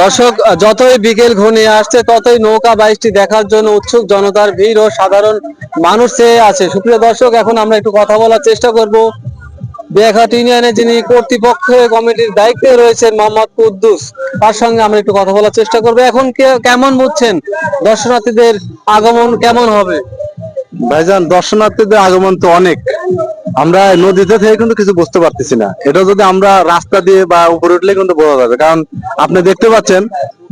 দর্শক, যতই বিকেল ঘনিয়ে আসছে, ততই নৌকা বাইশটি দেখার জন্য উৎসুক জনতার ভিড় ও সাধারণ মানুষ চেয়ে আছে। সুপ্রিয় দর্শক, এখন আমরা একটু কথা বলার চেষ্টা করব। বিয়াঘাট ইউনিয়নে যিনি কর্তৃপক্ষ কমিটির দায়িত্বে রয়েছেন মোহাম্মদ কুদ্দুস, তার সঙ্গে আমরা একটু কথা বলার চেষ্টা করব। এখন কেমন বুঝছেন? দর্শনার্থীদের আগমন কেমন হবে? ভাইজান, দর্শনার্থীদের আগমন তো অনেক। আমরা নদীতে থেকে কিন্তু কিছু বুঝতে পারতেছি না। এটা যদি আমরা রাস্তা দিয়ে বা উপরে উঠলে কিন্তু বোঝা যাবে। কারণ আপনি দেখতে পাচ্ছেন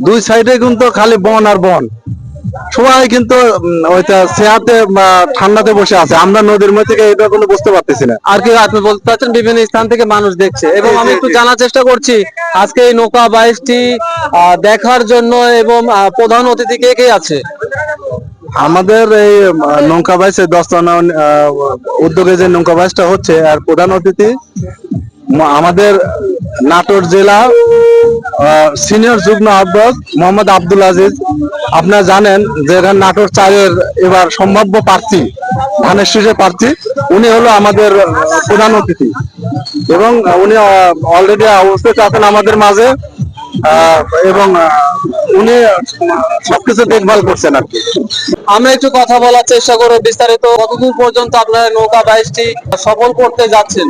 দুই সাইডে কিন্তু খালি বন আর বন। সবাই কিন্তু ওইটা সেহাতে ঠান্ডাতে বসে আছে। আমরা নদীর মধ্যে থেকে এটা কিন্তু বুঝতে পারতেছি না। আর কি আপনি বলতে চাচ্ছেন বিভিন্ন স্থান থেকে মানুষ দেখছে। এবং আমি একটু জানার চেষ্টা করছি আজকে এই নৌকা বাইশটি আহ, দেখার জন্য এবং প্রধান অতিথি কে কে আছে? আমাদের এই নৌকা বাইশ দশটানা উদ্যোগে যে নৌকা বাইশটা হচ্ছে, আর প্রধান অতিথি আমাদের নাটোর জেলা সিনিয়র যুগ্ম আহ্বায়ক মোহাম্মদ আব্দুল আজিজ। আপনারা জানেন যে নাটোর চারের এবার সম্ভাব্য প্রার্থী, ধানের শীষে প্রার্থী, উনি হলো আমাদের প্রধান অতিথি। এবং উনি অলরেডি উপস্থিত আছেন আমাদের মাঝে এবং উনি সবকিছু দেখভাল করছেন আর কি। আমরা একটু কথা বলার চেষ্টা করব বিস্তারিত। কতদূর পর্যন্ত আপনারা নৌকা বাইশটি সফল করতে যাচ্ছেন?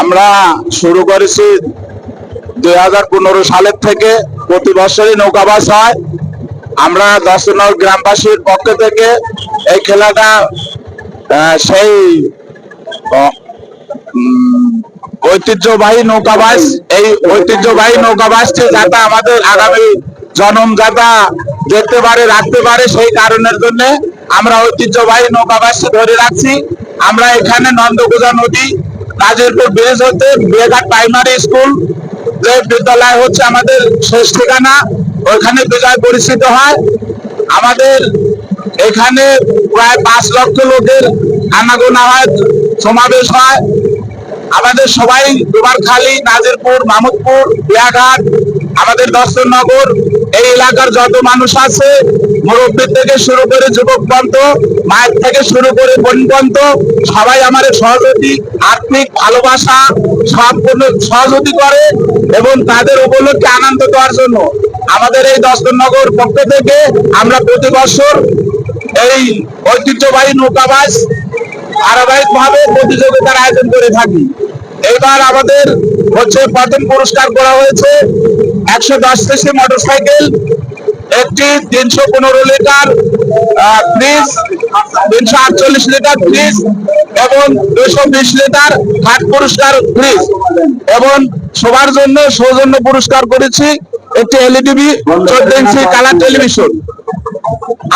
আমরা শুরু করেছি দুই হাজার পনেরো সালের থেকে প্রতি বছরই নৌকাবাস হয়। আমরা দর্শনগর গ্রামবাসীর পক্ষ থেকে এই খেলাটা সেই ঐতিহ্যবাহী নৌকাবাস এই ঐতিহ্যবাহী নৌকাবাসটি যাতে আমাদের আগামী জনম যাতা দেখতে পারে, রাখতে পারে, সেই কারণের জন্য আমরা ঐতিহ্যবাহী নৌকাবাসটি ধরে রাখছি। আমরা এখানে নন্দকুজা নদী নাজিরপুর ব্রিজ হতে বিয়েঘাট প্রাইমারি স্কুল, যে বিদ্যালয় হচ্ছে আমাদের শেষ ঠিকানা, ওইখানে বিজয় পরিচিত হয়। আমাদের এখানে প্রায় পাঁচ লক্ষ লোকের আনাগোনা হয়, সমাবেশ হয়। আমাদের সবাই দুবারখালী নাজিরপুর, মামুদপুর, বিয়াঘাট, আমাদের দর্শননগর এই এলাকার যত মানুষ আছে, মুরব্বী থেকে শুরু করে যুবক পর্যন্ত, মায়ের থেকে শুরু করে পর্যন্ত, সবাই আমাদের সহযোগী, আত্মিক ভালোবাসা, সম্পূর্ণ সহযোগী করে এবং তাদের উপলক্ষে আনন্দ দেওয়ার জন্য। আমাদের এই দর্শননগর পক্ষ থেকে আমরা প্রতি বছর এই ঐতিহ্যবাহী নৌকাবাস ধারাবাহিক ভাবে প্রতিযোগিতার আয়োজন করে থাকি। এবার আমাদের হচ্ছে প্রথম পুরস্কার করা হয়েছে একশো দশ সিসি মোটর সাইকেল একটি তিনশো পনেরো লিটার ফ্রিজ তিনশো আটচল্লিশ লিটার ফ্রিজ এবং দুশো বিশ লিটার ঘাট পুরস্কার ফ্রিজ এবং সবার জন্য সৌজন্য পুরস্কার করেছি একটি এলইডিবি চোদ্দ ইঞ্চি কালার টেলিভিশন।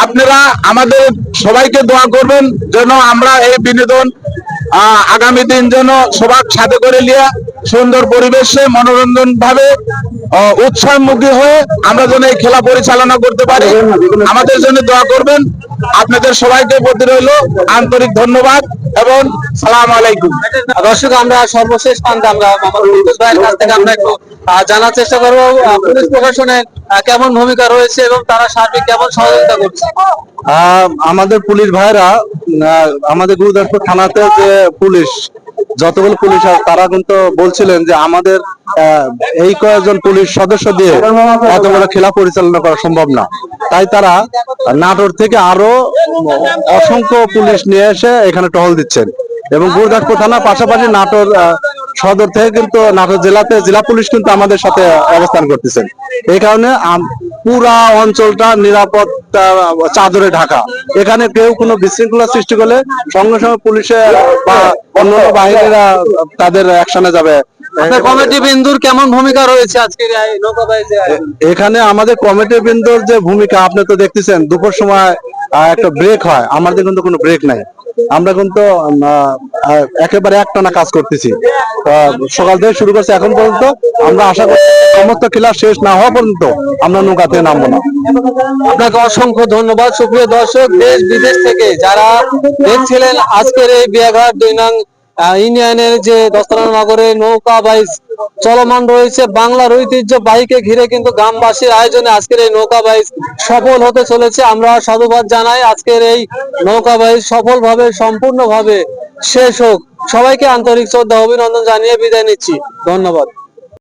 আপনারা আমাদের সবাইকে দোয়া করবেন যেন আমরা এই বিনোদন আগামী দিন যেন সবার সাথে করে নিয়ে সুন্দর পরিবেশে মনোরঞ্জন ভাবে উৎসাহমুখী হয়ে আমরা যেন এই খেলা পরিচালনা করতে পারি। আমাদের জন্য দোয়া করবেন। আপনাদের সবাইকে প্রতি রইল আন্তরিক ধন্যবাদ এবং সালাম আলাইকুম। দর্শক আমরা সর্বশেষ প্রান্তে আমরা ভাইয়ের কাছ থেকে আমরা একটু জানার চেষ্টা করব। পুলিশ প্রশাসনের কেমন ভূমিকা রয়েছে এবং তারা সার্বিক কেমন সহযোগিতা করছে? আহ, আমাদের পুলিশ ভাইরা আমাদের গুরুদাসপুর থানাতে যে পুলিশ যতগুলো পুলিশ আছে তারা কিন্তু বলছিলেন যে আমাদের এই কয়েকজন পুলিশ সদস্য দিয়ে এত বড় খেলা পরিচালনা করা সম্ভব না। তাই তারা নাটোর থেকে আরও অসংখ্য পুলিশ নিয়ে এসে এখানে টহল দিচ্ছেন। এবং গুরুদাসপুর থানার পাশাপাশি নাটোর সদর থেকে কিন্তু নাটোর জেলাতে জেলা পুলিশ কিন্তু আমাদের সাথে অবস্থান করতেছেন। এই কারণে পুরা অঞ্চলটা নিরাপত্তা চাদরে ঢাকা। এখানে কেউ কোনো বিশৃঙ্খলা সৃষ্টি করলে সঙ্গে সঙ্গে পুলিশের বা অন্যান্য বাহিনীরা তাদের অ্যাকশনে যাবে। কমিটি বিন্দুর কেমন ভূমিকা রয়েছে আজকের এখানে আমাদের কমিটি বৃন্দর যে ভূমিকা আপনি তো দেখতেছেন দুপুর সময় একটা ব্রেক হয়। আমাদের কিন্তু কোনো ব্রেক নাই। আমরা কিন্তু একেবারে একটানা কাজ করতেছি। সকাল থেকে শুরু করছি এখন পর্যন্ত। আমরা আশা করছি সমস্ত খেলা শেষ না হওয়া পর্যন্ত আমরা নৌকা থেকে নামবো না। আপনাকে অসংখ্য ধন্যবাদ। সুপ্রিয় দর্শক দেশ বিদেশ থেকে যারা দেখছিলেন আজকের এই বিয়াঘাট দুই নং ইউনিয়নের যে দস্তরা নগরে নৌকা বাইচ চলমান রয়েছে। বাংলার ঐতিহ্য বাইকে ঘিরে কিন্তু গ্রামবাসীর আয়োজনে আজকের এই নৌকা বাইস সফল হতে চলেছে। আমরা সাধুবাদ জানাই আজকের এই নৌকা বাইস সফলভাবে, সম্পূর্ণভাবে শেষ হোক। সবাইকে আন্তরিক শ্রদ্ধা, অভিনন্দন জানিয়ে বিদায় নিচ্ছি। ধন্যবাদ।